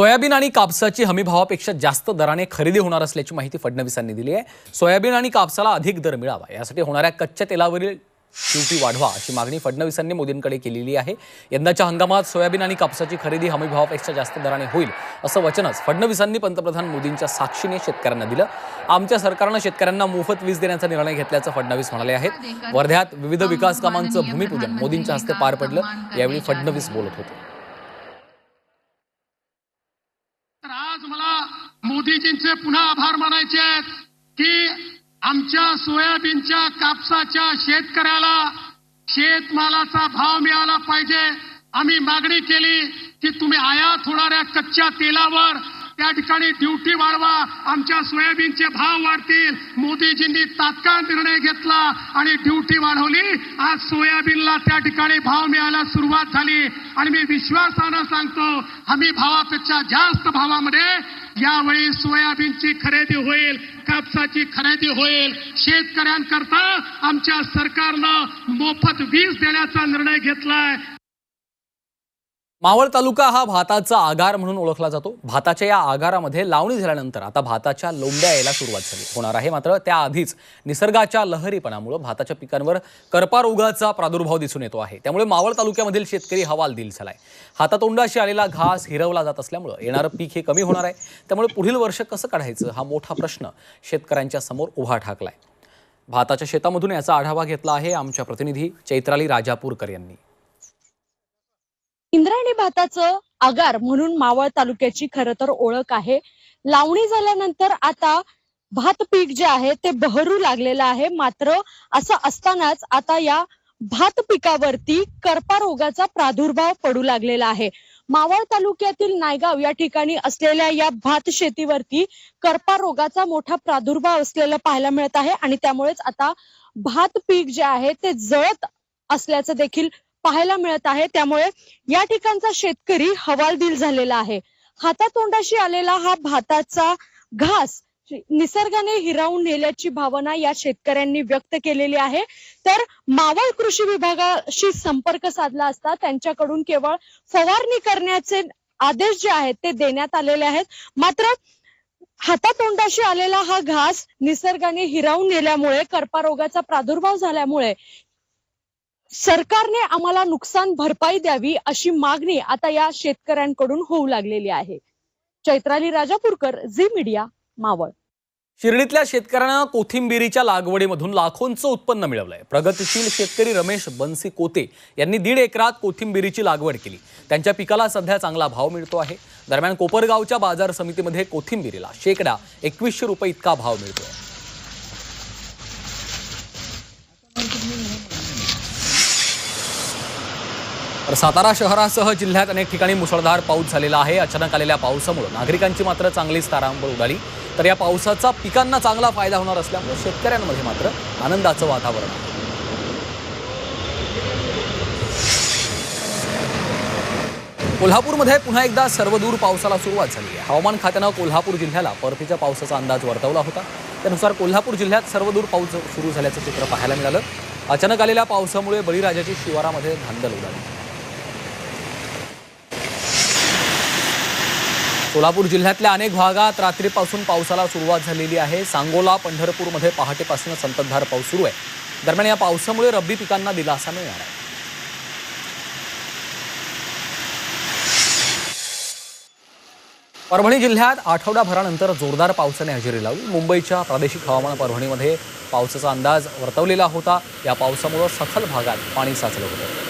Soybean आणि कापसाची हमीभावापेक्षा जास्त दराने खरेदी होणार असल्याची माहिती फडणवीसांनी दिली आहे. सोयाबीन आणि कापसाला अधिक दर मिळावा यासाठी होणाऱ्या कच्च्या तेलावरील शेवटी वाढवा अशी मागणी फडणवीसांनी मोदींकडे केलेली आहे. यंदाच्या हंगामात सोयाबीन आणि कापसाची खरेदी हमीभावापेक्षा जास्त दराने होईल असं वचनच फडणवीसांनी पंतप्रधान मोदींच्या साक्षीने शेतकऱ्यांना दिलं. आमच्या सरकारनं शेतकऱ्यांना मोफत वीज देण्याचा निर्णय घेतल्याचं फडणवीस म्हणाले आहेत. वर्ध्यात विविध विकास कामांचं भूमिपूजन मोदींच्या हस्ते पार पडलं यावेळी फडणवीस बोलत होते. तर आज मला मोदीजींचे पुन्हा आभार मानायचे आहेत की आमच्या सोयाबीनच्या कापसाच्या शेतकऱ्याला शेतमालाचा भाव मिळाला पाहिजे. आम्ही मागणी केली की तुम्ही आयात होणाऱ्या कच्च्या तेलावर त्या ठिकाणी ड्युटी वाढवा. आमच्या सोयाबीनचे भाव वाढतील. मोदीजींनी तात्काळ निर्णय घेतला आणि ड्युटी वाढवली. आज सोयाबीनला त्या ठिकाणी भाव मिळायला सुरुवात झाली. आणि मी विश्वासानं सांगतो हमी भावापेक्षा जास्त भावामध्ये यावेळी सोयाबीनची खरेदी होईल कापसाची खरेदी होईल. शेतकऱ्यांकरता आमच्या सरकारनं मोफत वीज देण्याचा निर्णय घेतलाय. मावळ तालुका हा भाताचा आगार म्हणून ओळखला जातो. भाताच्या या आगारामध्ये लावणी झाल्यानंतर आता भाताच्या लोंब्या यायला सुरुवात झाली. होणार आहे मात्र त्याआधीच निसर्गाच्या लहरीपणामुळं भाताच्या पिकांवर करपा रोगाचा प्रादुर्भाव दिसून येतो आहे. त्यामुळे मावळ तालुक्यामधील शेतकरी हवाल दिल झालाय. हातातोंडाशी आलेला घास हिरवला जात असल्यामुळे येणारं पीक हे कमी होणार आहे. त्यामुळे पुढील वर्ष कसं काढायचं हा मोठा प्रश्न शेतकऱ्यांच्या समोर उभा ठाकलाय. भाताच्या शेतामधून याचा आढावा घेतला आहे आमच्या प्रतिनिधी चैत्राली राजापूरकर यांनी. इंद्रायणी भाताचं आगार म्हणून मावळ तालुक्याची खर तर ओळख आहे. लावणी झाल्यानंतर आता भात पीक जे आहे ते बहरू लागलेलं आहे. मात्र असं असतानाच आता या भात पिकावरती करपा रोगाचा प्रादुर्भाव पडू लागलेला आहे. मावळ तालुक्यातील नायगाव या ठिकाणी असलेल्या या भात शेतीवरती करपा रोगाचा मोठा प्रादुर्भाव असलेलं पाहायला मिळत आहे आणि त्यामुळेच आता भात पीक जे आहे ते जळत असल्याचं देखील पाहायला मिळत आहे. त्यामुळे या ठिकाणचा शेतकरी हवालदिल झालेला आहे. हातातोंडाशी आलेला हा भाताचा घास निसर्गाने हिरावून नेल्याची भावना या शेतकऱ्यांनी व्यक्त केलेली आहे. तर मावळ कृषी विभागाशी संपर्क साधला असता त्यांच्याकडून केवळ फवारणी करण्याचे आदेश जे आहेत ते देण्यात आलेले आहेत. मात्र हातातोंडाशी आलेला हा घास निसर्गाने हिरावून नेल्यामुळे कर्परोगाचा प्रादुर्भाव झाल्यामुळे सरकारने आम्हाला नुकसान भरपाई द्यावी अशी मागणी आता या शेतकऱ्यांकडून होऊ लागलेली आहे. Chaitrali Rajapurkar Zee media Maval. शिर्डीतल्या शेतकऱ्यांना कोथिंबिरीच्या लागवडीमधून लाखोंचं उत्पन्न मिळवलंय. प्रगतीशील शेतकरी रमेश बनसी कोते यांनी दीड एकरात कोथिंबिरीची लागवड केली. त्यांच्या पिकाला सध्या चांगला भाव मिळतो आहे. दरम्यान कोपरगावच्या बाजार समितीमध्ये कोथिंबिरीला शेकडा एकवीसशे रुपये इतका भाव मिळतोय. तर सातारा शहरासह जिल्ह्यात अनेक ठिकाणी मुसळधार पाऊस झालेला आहे. अचानक आलेल्या पावसामुळे नागरिकांची मात्र चांगलीच तारांबळ उडाली. तर या पावसाचा पिकांना चांगला फायदा होणार असल्यामुळे शेतकऱ्यांमध्ये मात्र आनंदाचं वातावरण आहे. कोल्हापूरमध्ये पुन्हा एकदा सर्वदूर पावसाला सुरुवात झाली आहे. हवामान खात्यानं कोल्हापूर जिल्ह्याला परतीच्या पावसाचा अंदाज वर्तवला होता. त्यानुसार कोल्हापूर जिल्ह्यात सर्वदूर पाऊस सुरू झाल्याचं चित्र पाहायला मिळालं. अचानक आलेल्या पावसामुळे बळीराजाची शिवारामध्ये धांदल उडाली. सोलापूर जिल्ह्यातल्या अनेक भागात रात्रीपासून पावसाला सुरुवात झालेली आहे. सांगोला पंढरपूरमध्ये पहाटेपासून संततधार पाऊस सुरू आहे. दरम्यान या पावसामुळे रब्बी पिकांना दिलासा मिळणार आहे. परभणी जिल्ह्यात आठवडाभरानंतर जोरदार पावसाने हजेरी लावली. मुंबईच्या प्रादेशिक हवामान परभणीमध्ये पावसाचा अंदाज वर्तवलेला होता. या पावसामुळे सखल भागात पाणी साचलं होतं.